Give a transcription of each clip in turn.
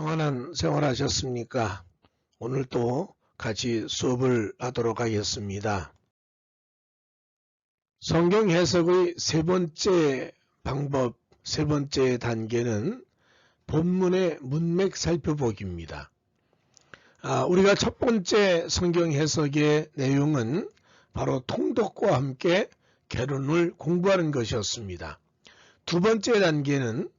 평안한 생활하셨습니까? 오늘 또 같이 수업을 하도록 하겠습니다. 성경 해석의 세 번째 방법, 세 번째 단계는 본문의 문맥 살펴보기입니다. 아, 우리가 첫 번째 성경 해석의 내용은 바로 통독과 함께 개론을 공부하는 것이었습니다. 두 번째 단계는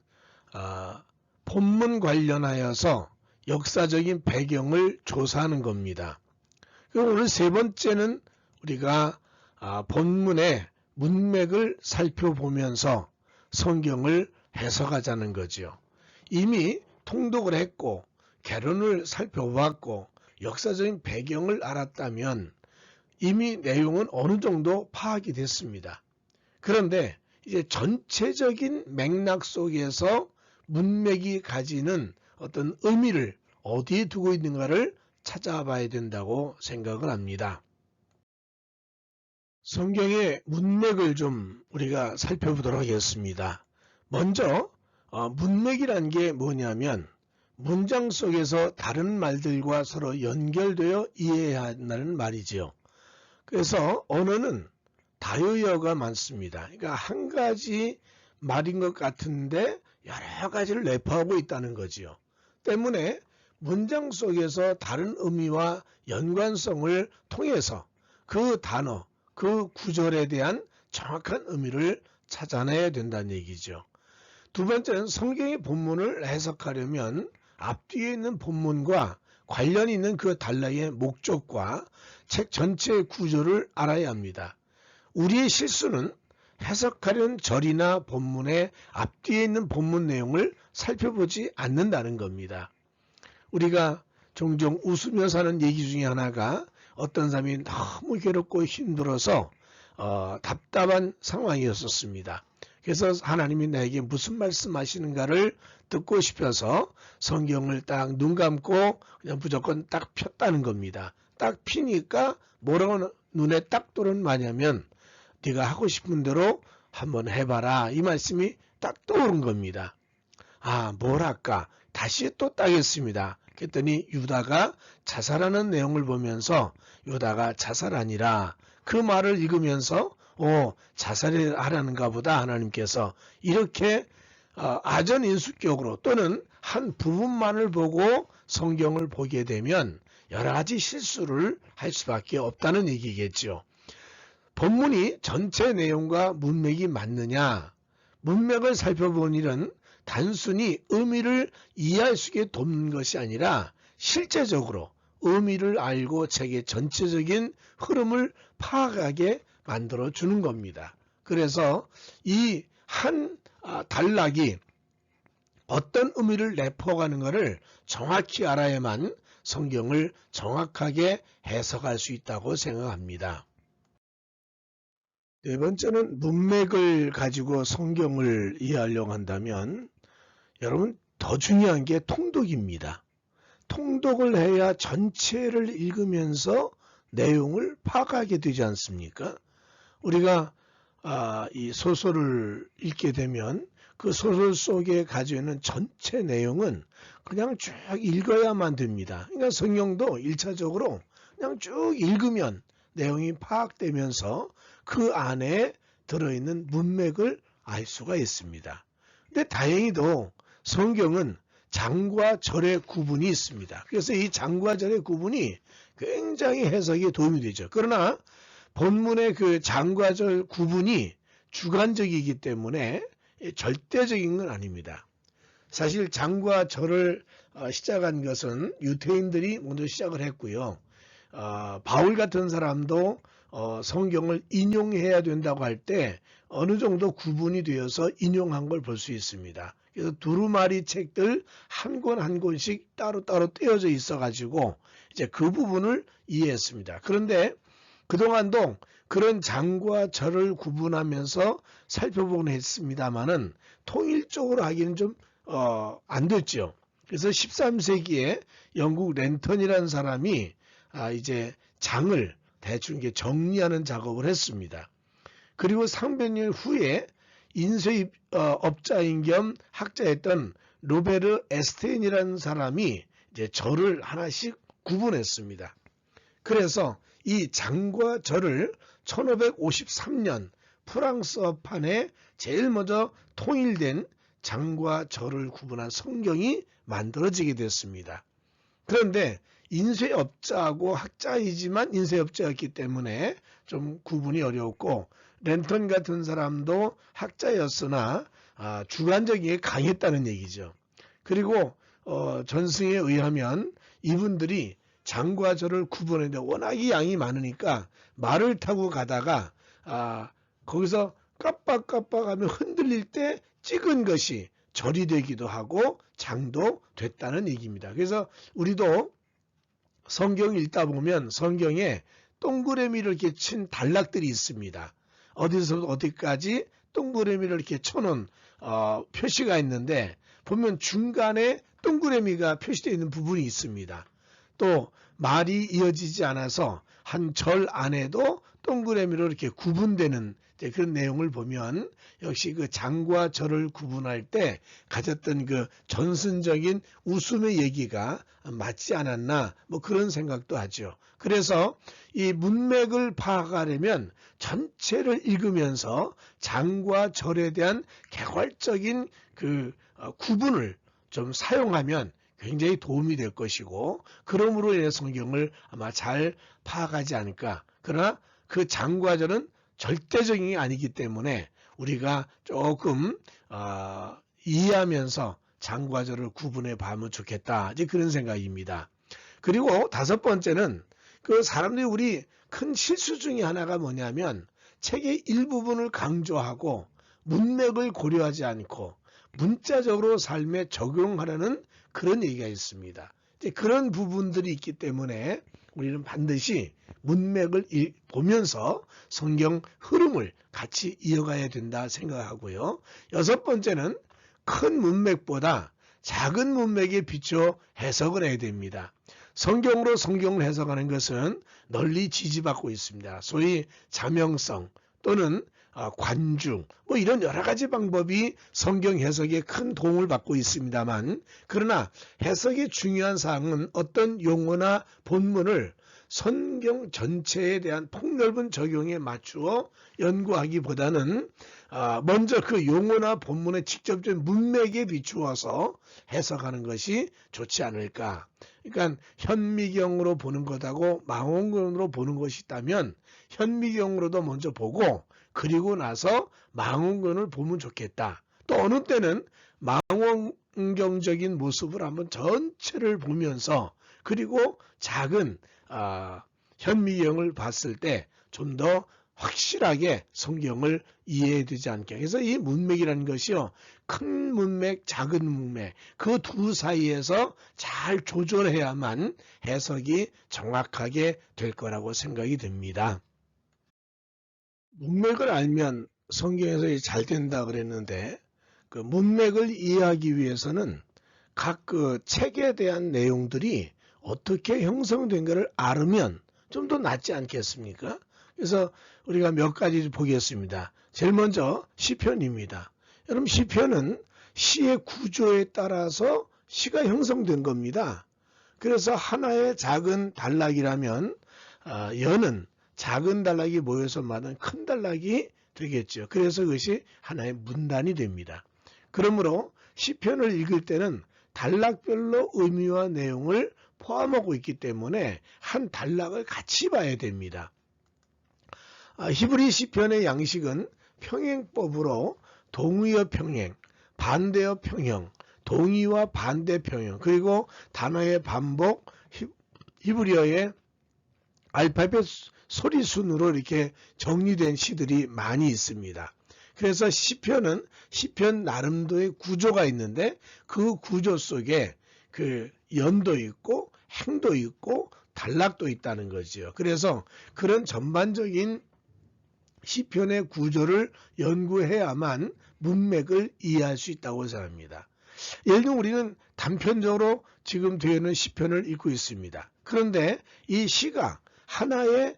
아, 본문 관련하여서 역사적인 배경을 조사하는 겁니다. 오늘 세 번째는 우리가 아, 본문의 문맥을 살펴보면서 성경을 해석하자는 거죠. 이미 통독을 했고 개론을 살펴봤고 역사적인 배경을 알았다면 이미 내용은 어느 정도 파악이 됐습니다. 그런데 이제 전체적인 맥락 속에서 문맥이 가지는 어떤 의미를 어디에 두고 있는가를 찾아봐야 된다고 생각을 합니다. 성경의 문맥을 좀 우리가 살펴보도록 하겠습니다. 먼저 어, 문맥이란 게 뭐냐면 문장 속에서 다른 말들과 서로 연결되어 이해해야 한다는 말이지요. 그래서 언어는 다유어가 많습니다. 그러니까 한 가지 말인 것 같은데 여러 가지를 내포하고 있다는 거지요. 때문에 문장 속에서 다른 의미와 연관성을 통해서 그 단어, 그 구절에 대한 정확한 의미를 찾아내야 된다는 얘기죠. 두 번째는 성경의 본문을 해석하려면 앞뒤에 있는 본문과 관련이 있는 그 단락의 목적과 책 전체의 구조를 알아야 합니다. 우리의 실수는 해석하려는 절이나 본문의 앞뒤에 있는 본문 내용을 살펴보지 않는다는 겁니다. 우리가 종종 웃으며 사는 얘기 중에 하나가 어떤 사람이 너무 괴롭고 힘들어서 어, 답답한 상황이었었습니다. 그래서 하나님이 나에게 무슨 말씀하시는가를 듣고 싶어서 성경을 딱 눈 감고 그냥 무조건 딱 폈다는 겁니다. 딱 피니까 뭐라고 눈에 딱 들어오는 말이냐면 네가 하고 싶은 대로 한번 해봐라. 이 말씀이 딱 떠오른 겁니다. 아, 뭘 할까? 다시 또 따겠습니다. 그랬더니 유다가 자살하는 내용을 보면서 유다가 자살 아니라 그 말을 읽으면서 오 자살을 하라는가 보다 하나님께서 이렇게 어, 아전인수격으로 또는 한 부분만을 보고 성경을 보게 되면 여러 가지 실수를 할 수밖에 없다는 얘기겠죠. 본문이 전체 내용과 문맥이 맞느냐 문맥을 살펴본 일은 단순히 의미를 이해할 수 있게 돕는 것이 아니라 실제적으로 의미를 알고 책의 전체적인 흐름을 파악하게 만들어 주는 겁니다. 그래서 이한 아, 단락이 어떤 의미를 내포가는 것을 정확히 알아야만 성경을 정확하게 해석할 수 있다고 생각합니다. 네 번째는 문맥을 가지고 성경을 이해하려고 한다면 여러분 더 중요한 게 통독입니다. 통독을 해야 전체를 읽으면서 내용을 파악하게 되지 않습니까? 우리가 아, 이 소설을 읽게 되면 그 소설 속에 가지고 있는 전체 내용은 그냥 쭉 읽어야만 됩니다. 그러니까 성경도 1차적으로 그냥 쭉 읽으면 내용이 파악되면서 그 안에 들어있는 문맥을 알 수가 있습니다. 근데 다행히도 성경은 장과 절의 구분이 있습니다. 그래서 이 장과 절의 구분이 굉장히 해석에 도움이 되죠. 그러나 본문의 그 장과 절 구분이 주관적이기 때문에 절대적인 건 아닙니다. 사실 장과 절을 어, 시작한 것은 유태인들이 먼저 시작을 했고요. 어, 바울 같은 사람도 어, 성경을 인용해야 된다고 할 때 어느 정도 구분이 되어서 인용한 걸 볼 수 있습니다. 그래서 두루마리 책들 한 권한 권씩 따로따로 떼어져 있어 가지고 이제 그 부분을 이해했습니다. 그런데 그동안도 그런 장과 절을 구분하면서 살펴보곤 했습니다만은 통일적으로 하기는 좀, 어, 안 됐죠. 그래서 13세기에 영국 랜턴이라는 사람이 아, 이제 장을 대충 이게 정리하는 작업을 했습니다. 그리고 상백년 후에 인쇄 어, 업자인 겸 학자였던 로베르 에스테인이라는 사람이 이제 절을 하나씩 구분했습니다. 그래서 이 장과 절을 1553년 프랑스어판에 제일 먼저 통일된 장과 절을 구분한 성경이 만들어지게 됐습니다. 그런데 인쇄업자하고 학자이지만 인쇄업자였기 때문에 좀 구분이 어려웠고 랜턴 같은 사람도 학자였으나 아, 주관적인 게 강했다는 얘기죠. 그리고 어, 전승에 의하면 이분들이 장과 절을 구분했는데 워낙에 양이 많으니까 말을 타고 가다가 아, 거기서 깜빡깜빡하면 흔들릴 때 찍은 것이 절이 되기도 하고 장도 됐다는 얘기입니다. 그래서 우리도 성경 읽다 보면 성경에 동그라미를 이렇게 친 단락들이 있습니다. 어디서 어디까지 동그라미를 이렇게 쳐놓은 어, 표시가 있는데 보면 중간에 동그라미가 표시되어 있는 부분이 있습니다. 또 말이 이어지지 않아서 한 절 안에도 동그라미로 이렇게 구분되는 그런 내용을 보면 역시 그 장과 절을 구분할 때 가졌던 그 전순적인 웃음의 얘기가 맞지 않았나 뭐 그런 생각도 하죠. 그래서 이 문맥을 파악하려면 전체를 읽으면서 장과 절에 대한 개괄적인 그 어, 구분을 좀 사용하면 굉장히 도움이 될 것이고 그러므로 인해 성경을 아마 잘 파악하지 않을까. 그러나 그 장과절은 절대적인 게 아니기 때문에 우리가 조금 어, 이해하면서 장과절을 구분해 봐면 좋겠다. 이제 그런 생각입니다. 그리고 다섯 번째는 그 사람들이 우리 큰 실수 중에 하나가 뭐냐면 책의 일부분을 강조하고 문맥을 고려하지 않고 문자적으로 삶에 적용하려는 그런 얘기가 있습니다. 그런 부분들이 있기 때문에 우리는 반드시 문맥을 보면서 성경 흐름을 같이 이어가야 된다 생각하고요. 여섯 번째는 큰 문맥보다 작은 문맥에 비춰 해석을 해야 됩니다. 성경으로 성경을 해석하는 것은 널리 지지받고 있습니다. 소위 자명성 또는 아, 관중 뭐 이런 여러 가지 방법이 성경 해석에 큰 도움을 받고 있습니다만 그러나 해석의 중요한 사항은 어떤 용어나 본문을 성경 전체에 대한 폭넓은 적용에 맞추어 연구하기보다는 아, 먼저 그 용어나 본문의 직접적인 문맥에 비추어서 해석하는 것이 좋지 않을까. 그러니까 현미경으로 보는 것하고 망원경으로 보는 것이 있다면 현미경으로도 먼저 보고 그리고 나서 망원경을 보면 좋겠다. 또 어느 때는 망원경적인 모습을 한번 전체를 보면서 그리고 작은 아, 현미경을 봤을 때 좀 더 확실하게 성경을 이해해야 되지 않게. 그래서 이 문맥이라는 것이요. 큰 문맥, 작은 문맥. 그 두 사이에서 잘 조절해야만 해석이 정확하게 될 거라고 생각이 듭니다. 문맥을 알면 성경에서 잘 된다 그랬는데 그 문맥을 이해하기 위해서는 각 그 책에 대한 내용들이 어떻게 형성된가를 알으면 좀 더 낫지 않겠습니까? 그래서 우리가 몇 가지 보겠습니다. 제일 먼저 시편입니다. 여러분 시편은 시의 구조에 따라서 시가 형성된 겁니다. 그래서 하나의 작은 단락이라면 어, 연은 작은 단락이 모여서 만든 큰 단락이 되겠죠. 그래서 그것이 하나의 문단이 됩니다. 그러므로 시편을 읽을 때는 단락별로 의미와 내용을 포함하고 있기 때문에 한 단락을 같이 봐야 됩니다. 아, 히브리 시편의 양식은 평행법으로 동의어 평행, 반대어 평형, 동의와 반대 평형, 그리고 단어의 반복, 히브리어의 알파벳 소리 순으로 이렇게 정리된 시들이 많이 있습니다. 그래서 시편은 시편 나름도의 구조가 있는데 그 구조 속에 그 연도 있고 행도 있고 단락도 있다는 거죠. 그래서 그런 전반적인 시편의 구조를 연구해야만 문맥을 이해할 수 있다고 생각합니다. 예를 들면 우리는 단편적으로 지금 되어 있는 시편을 읽고 있습니다. 그런데 이 시가 하나의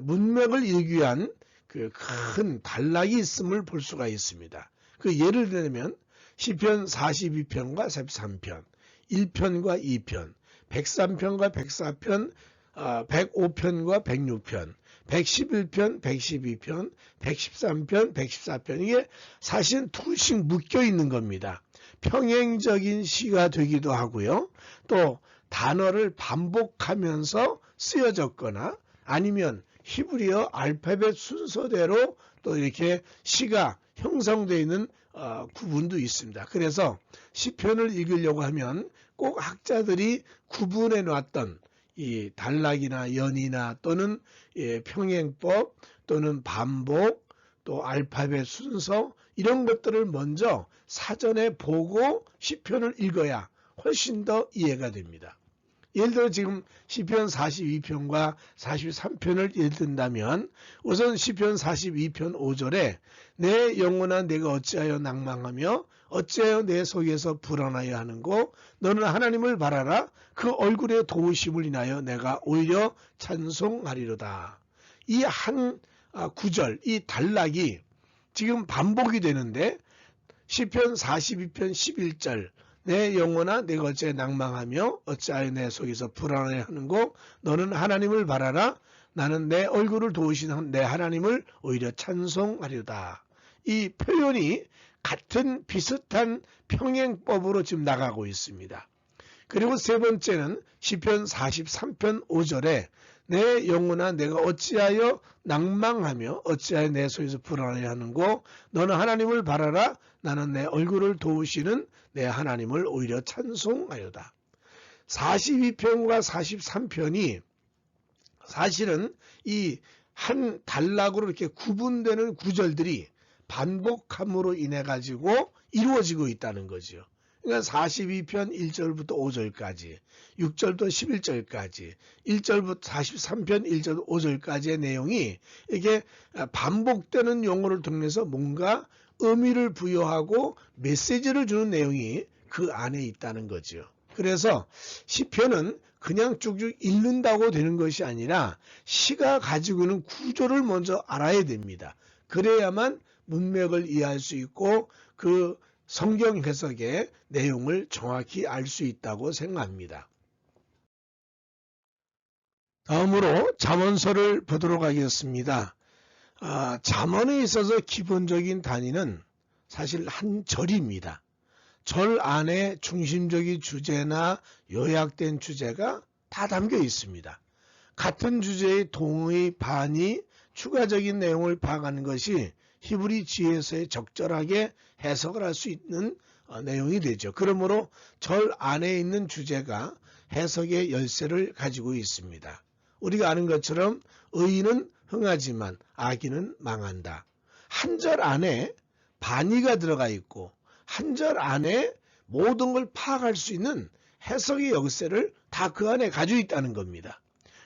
문맥을 읽기 위한 그 큰 단락이 있음을 볼 수가 있습니다. 그 예를 들면 시편 42편과 43편, 1편과 2편, 103편과 104편, 105편과 106편, 111편, 112편, 113편, 114편 이게 사실 둘씩 묶여 있는 겁니다. 평행적인 시가 되기도 하고요. 또 단어를 반복하면서 쓰여졌거나 아니면 히브리어 알파벳 순서대로 또 이렇게 시가 형성되어 있는 어, 구분도 있습니다. 그래서 시편을 읽으려고 하면 꼭 학자들이 구분해 놨던 이 단락이나 연이나 또는 예, 평행법 또는 반복 또 알파벳 순서 이런 것들을 먼저 사전에 보고 시편을 읽어야 훨씬 더 이해가 됩니다. 예를 들어 지금 시편 42편과 43편을 읽는다면 우선 시편 42편 5절에 내 영혼아 내가 어찌하여 낭망하며 어찌하여 내 속에서 불안하여 하는고 너는 하나님을 바라라 그 얼굴의 도우심을 인하여 내가 오히려 찬송하리로다. 이한 아, 구절 이 단락이 지금 반복이 되는데 시편 42편 11절 내 영혼아 내가 어째 낭망하며 어찌하여 내 속에서 불안해 하는고 너는 하나님을 바라라 나는 내 얼굴을 도우시는 내 하나님을 오히려 찬송하려다. 이 표현이 같은 비슷한 평행법으로 지금 나가고 있습니다. 그리고 세 번째는 시편 43편 5절에 내 영혼아 내가 어찌하여 낭망하며 어찌하여 내 속에서 불안해 하는고 너는 하나님을 바라라 나는 내 얼굴을 도우시는 내 하나님을 오히려 찬송하여다. 42편과 43편이 사실은 이 한 단락으로 이렇게 구분되는 구절들이 반복함으로 인해 가지고 이루어지고 있다는 거죠. 그러니까 42편 1절부터 5절까지, 6절부터 11절까지, 1절부터 43편 1절 5절까지의 내용이 이게 반복되는 용어를 통해서 뭔가 의미를 부여하고 메시지를 주는 내용이 그 안에 있다는 거죠. 그래서 시편은 그냥 쭉쭉 읽는다고 되는 것이 아니라 시가 가지고 있는 구조를 먼저 알아야 됩니다. 그래야만 문맥을 이해할 수 있고 그 성경 해석의 내용을 정확히 알 수 있다고 생각합니다. 다음으로 잠언서를 보도록 하겠습니다. 아, 잠언에 있어서 기본적인 단위는 사실 한 절입니다. 절 안에 중심적인 주제나 요약된 주제가 다 담겨 있습니다. 같은 주제의 동의, 반이 추가적인 내용을 파악하는 것이 히브리 지혜서에 적절하게 해석을 할 수 있는 어, 내용이 되죠. 그러므로 절 안에 있는 주제가 해석의 열쇠를 가지고 있습니다. 우리가 아는 것처럼 의인은 흥하지만 악인은 망한다. 한 절 안에 반의가 들어가 있고 한 절 안에 모든 걸 파악할 수 있는 해석의 열쇠를 다 그 안에 가지고 있다는 겁니다.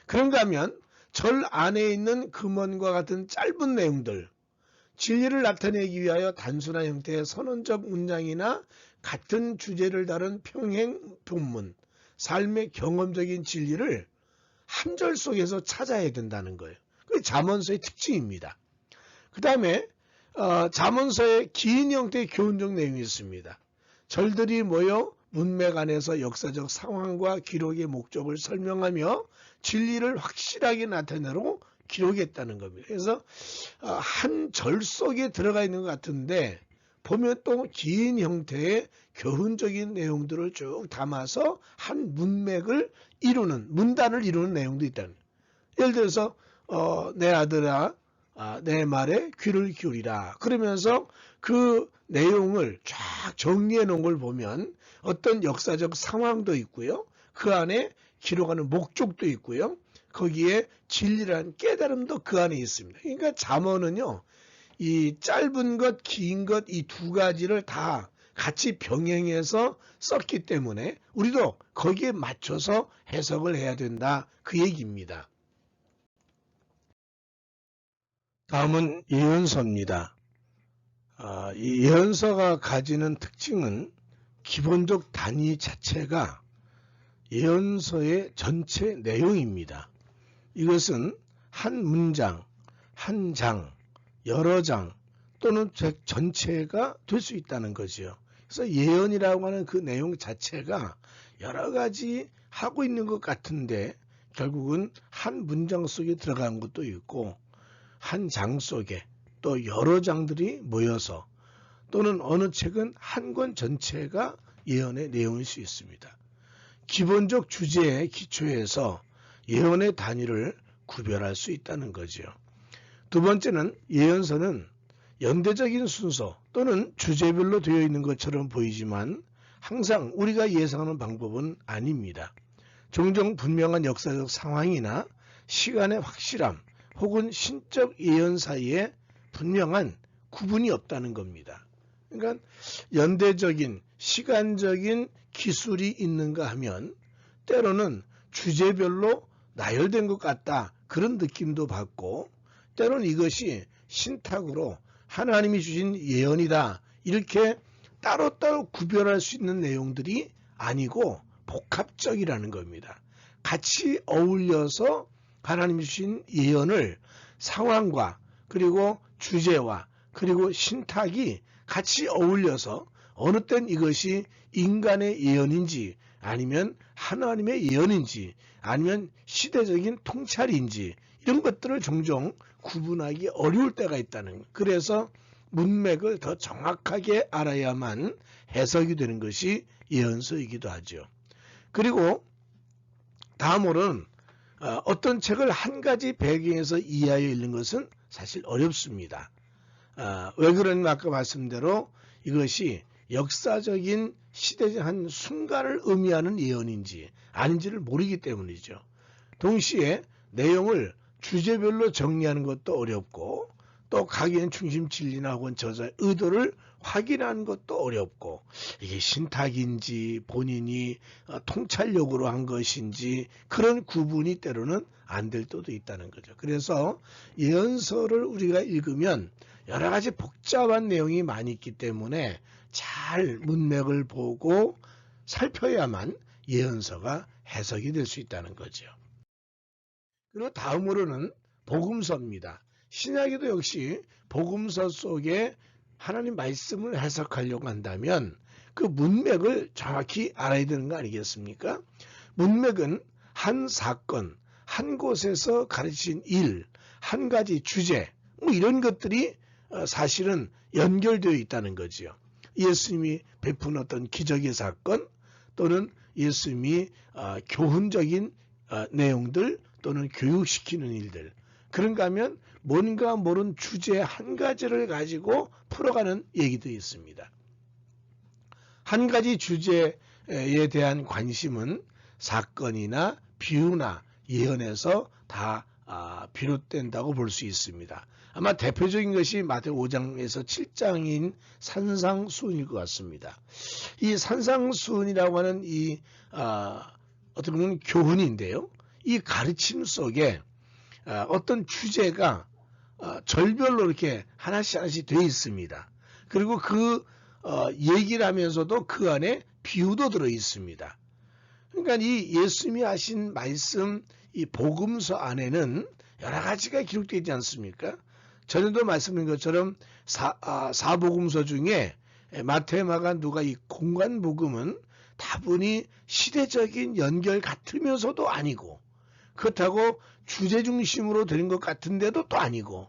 그런가 하면 절 안에 있는 금원과 같은 짧은 내용들, 진리를 나타내기 위하여 단순한 형태의 선언적 문장이나 같은 주제를 다룬 평행 본문, 삶의 경험적인 진리를 한 절 속에서 찾아야 된다는 거예요. 그게 잠언서의 특징입니다. 그 다음에 어, 잠언서에 긴 형태의 교훈적 내용이 있습니다. 절들이 모여 문맥 안에서 역사적 상황과 기록의 목적을 설명하며 진리를 확실하게 나타내로 기록했다는 겁니다. 그래서 어, 한절 속에 들어가 있는 것 같은데 보면 또 긴 형태의 교훈적인 내용들을 쭉 담아서 한 문맥을 이루는 문단을 이루는 내용도 있다는. 예를 들어서 어, 내 아들아 아, 내 말에 귀를 기울이라 그러면서 그 내용을 쫙 정리해 놓은 걸 보면 어떤 역사적 상황도 있고요. 그 안에 기록하는 목적도 있고요. 거기에 진리라는 깨달음도 그 안에 있습니다. 그러니까 잠언은요. 이 짧은 것, 긴 것 이 두 가지를 다 같이 병행해서 썼기 때문에 우리도 거기에 맞춰서 해석을 해야 된다. 그 얘기입니다. 다음은 예언서입니다. 아, 이 예언서가 가지는 특징은 기본적 단위 자체가 예언서의 전체 내용입니다. 이것은 한 문장, 한 장, 여러 장 또는 책 전체가 될 수 있다는 거지요. 그래서 예언이라고 하는 그 내용 자체가 여러 가지 하고 있는 것 같은데 결국은 한 문장 속에 들어간 것도 있고 한 장 속에 또 여러 장들이 모여서 또는 어느 책은 한 권 전체가 예언의 내용일 수 있습니다. 기본적 주제의 기초에서 예언의 단위를 구별할 수 있다는 거죠. 두 번째는 예언서는 연대적인 순서 또는 주제별로 되어 있는 것처럼 보이지만 항상 우리가 예상하는 방법은 아닙니다. 종종 분명한 역사적 상황이나 시간의 확실함 혹은 신적 예언 사이에 분명한 구분이 없다는 겁니다. 그러니까 연대적인 시간적인 기술이 있는가 하면 때로는 주제별로 나열된 것 같다 그런 느낌도 받고 때로는 이것이 신탁으로 하나님이 주신 예언이다 이렇게 따로따로 구별할 수 있는 내용들이 아니고 복합적이라는 겁니다. 같이 어울려서 하나님이 주신 예언을 상황과 그리고 주제와 그리고 신탁이 같이 어울려서 어느 땐 이것이 인간의 예언인지 아니면 하나님의 예언인지 아니면 시대적인 통찰인지 이런 것들을 종종 구분하기 어려울 때가 있다는 것. 그래서 문맥을 더 정확하게 알아야만 해석이 되는 것이 예언서이기도 하죠. 그리고 다음으로는 어, 어떤 책을 한 가지 배경에서 이해하여 읽는 것은 사실 어렵습니다. 어, 왜 그러냐면 아까 말씀대로 이것이 역사적인 시대적 한 순간을 의미하는 예언인지 아닌지를 모르기 때문이죠. 동시에 내용을 주제별로 정리하는 것도 어렵고 또 각인 중심 진리나 혹은 저자의 의도를 확인하는 것도 어렵고 이게 신탁인지 본인이 어, 통찰력으로 한 것인지 그런 구분이 때로는 안 될 때도 있다는 거죠. 그래서 예언서를 우리가 읽으면 여러 가지 복잡한 내용이 많이 있기 때문에 잘 문맥을 보고 살펴야만 예언서가 해석이 될 수 있다는 거죠. 그리고 다음으로는 복음서입니다. 신약에도 역시 복음서 속에 하나님 말씀을 해석하려고 한다면 그 문맥을 정확히 알아야 되는 거 아니겠습니까? 문맥은 한 사건, 한 곳에서 가르친 일, 한 가지 주제, 뭐 이런 것들이 어, 사실은 연결되어 있다는 거지요. 예수님이 베푼 어떤 기적의 사건 또는 예수님이 어, 교훈적인 어, 내용들 또는 교육시키는 일들 그런가 하면 뭔가 모른 주제 한 가지를 가지고 풀어가는 얘기도 있습니다. 한 가지 주제에 대한 관심은 사건이나 비유나 예언에서 다 아, 비롯된다고 볼 수 있습니다. 아마 대표적인 것이 마태오 5장에서 7장인 산상수훈일 것 같습니다. 이 산상수훈이라고 하는 이 아, 어떻게 보면 교훈인데요. 이 가르침 속에 아, 어떤 주제가 어, 절별로 이렇게 하나씩 하나씩 되어 있습니다. 그리고 그 어, 얘기를 하면서도 그 안에 비유도 들어 있습니다. 그러니까 이 예수님이 하신 말씀 이 복음서 안에는 여러 가지가 기록되어 있지 않습니까? 전에도 말씀드린 것처럼 사, 아, 사복음서 중에 마테마가 누가 이 공간 복음은 다분히 시대적인 연결 같으면서도 아니고 그렇다고 주제 중심으로 되는 것 같은데도 또 아니고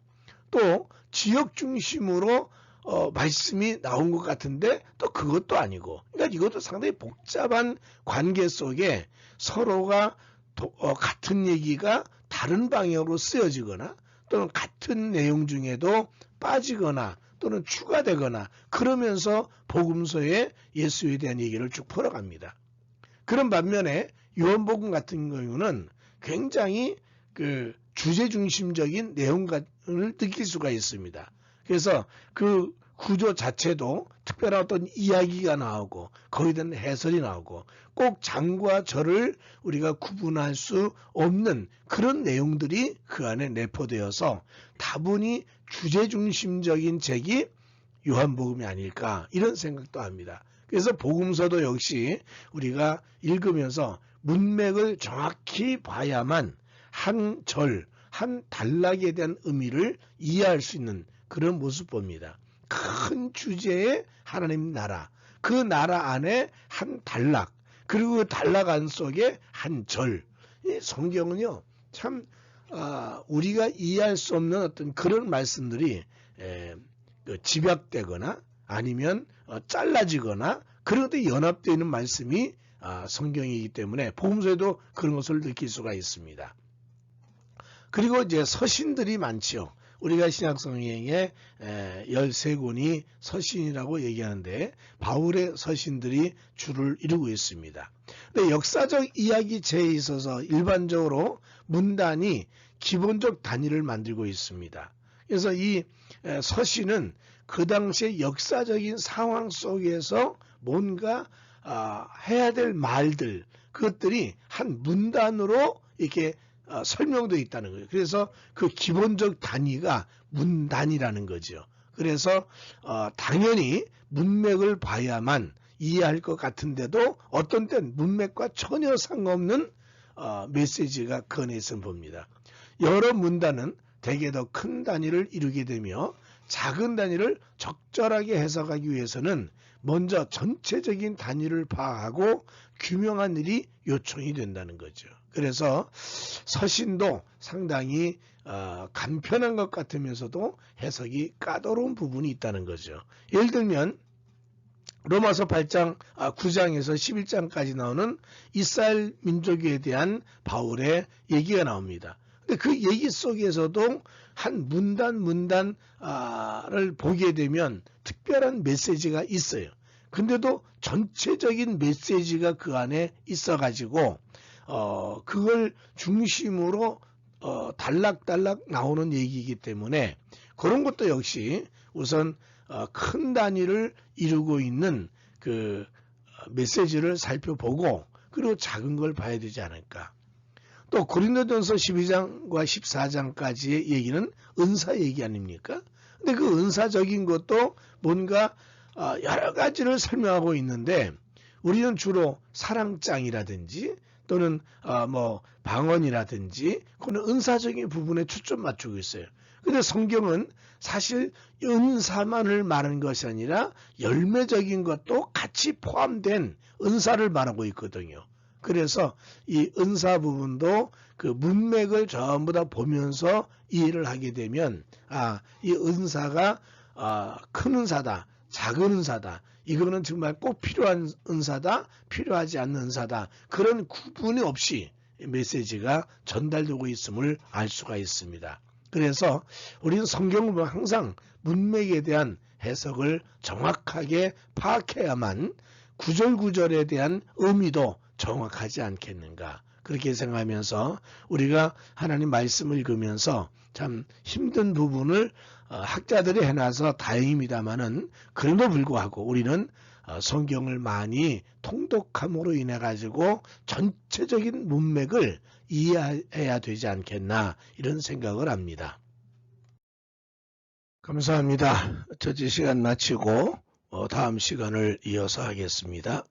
또 지역 중심으로 어, 말씀이 나온 것 같은데 또 그것도 아니고 그러니까 이것도 상당히 복잡한 관계 속에 서로가 도, 어, 같은 얘기가 다른 방향으로 쓰여지거나 또는 같은 내용 중에도 빠지거나 또는 추가되거나 그러면서 복음서에 예수에 대한 얘기를 쭉 풀어갑니다. 그런 반면에 요한복음 같은 경우는 굉장히 그 주제 중심적인 내용을 느낄 수가 있습니다. 그래서 그 구조 자체도 특별한 어떤 이야기가 나오고 거기에 대한 해설이 나오고 꼭 장과 절을 우리가 구분할 수 없는 그런 내용들이 그 안에 내포되어서 다분히 주제 중심적인 책이 요한복음이 아닐까 이런 생각도 합니다. 그래서 복음서도 역시 우리가 읽으면서 문맥을 정확히 봐야만 한 절, 한 단락에 대한 의미를 이해할 수 있는 그런 모습 봅니다. 큰 주제의 하나님 나라, 그 나라 안에 한 단락 그리고 그 단락 안 속에 한 절. 이 성경은요 참 아, 우리가 이해할 수 없는 어떤 그런 말씀들이 에, 그 집약되거나 아니면 어, 잘라지거나 그런 것들이 연합되어 있는 말씀이 아, 성경이기 때문에 복음서에도 그런 것을 느낄 수가 있습니다. 그리고 이제 서신들이 많지요. 우리가 신약성경에 13권이 서신이라고 얘기하는데 바울의 서신들이 주를 이루고 있습니다. 근데 역사적 이야기체에 있어서 일반적으로 문단이 기본적 단위를 만들고 있습니다. 그래서 이 에, 서신은 그 당시의 역사적인 상황 속에서 뭔가 아, 해야 될 말들 그것들이 한 문단으로 이렇게 어, 설명되어 있다는 거예요. 그래서 그 기본적 단위가 문단이라는 거죠. 그래서 어, 당연히 문맥을 봐야만 이해할 것 같은데도 어떤 땐 문맥과 전혀 상관없는 어, 메시지가 그 안에 있어 봅니다. 여러 문단은 대개 더 큰 단위를 이루게 되며 작은 단위를 적절하게 해석하기 위해서는 먼저 전체적인 단위를 파악하고 규명한 일이 요청이 된다는 거죠. 그래서 서신도 상당히 어, 간편한 것 같으면서도 해석이 까다로운 부분이 있다는 거죠. 예를 들면 로마서 8장, 아, 9장에서 11장까지 나오는 이스라엘 민족에 대한 바울의 얘기가 나옵니다. 근데 그 얘기 속에서도 한 문단 문단을 보게 되면 특별한 메시지가 있어요. 근데도 전체적인 메시지가 그 안에 있어가지고 어 그걸 중심으로 어 단락단락 나오는 얘기이기 때문에 그런 것도 역시 우선 어, 큰 단위를 이루고 있는 그 어, 메시지를 살펴보고 그리고 작은 걸 봐야 되지 않을까. 또 고린도전서 12장과 14장까지의 얘기는 은사 얘기 아닙니까? 근데 그 은사적인 것도 뭔가 어, 여러 가지를 설명하고 있는데 우리는 주로 사랑장이라든지 또는 어, 뭐 방언이라든지 그는 은사적인 부분에 초점 맞추고 있어요. 근데 성경은 사실 은사만을 말하는 것이 아니라 열매적인 것도 같이 포함된 은사를 말하고 있거든요. 그래서 이 은사 부분도 그 문맥을 전부 다 보면서 이해를 하게 되면 아, 이 은사가 아, 큰 은사다. 작은 은사다. 이거는 정말 꼭 필요한 은사다. 필요하지 않는 은사다. 그런 구분이 없이 메시지가 전달되고 있음을 알 수가 있습니다. 그래서 우리는 성경을 보면 항상 문맥에 대한 해석을 정확하게 파악해야만 구절구절에 대한 의미도 정확하지 않겠는가. 그렇게 생각하면서 우리가 하나님 말씀을 읽으면서 참 힘든 부분을 어, 학자들이 해놔서 다행입니다만은 그럼에도 불구하고 우리는 어, 성경을 많이 통독함으로 인해 가지고 전체적인 문맥을 이해해야 되지 않겠나 이런 생각을 합니다. 감사합니다. 저지 시간 마치고 어, 다음 시간을 이어서 하겠습니다.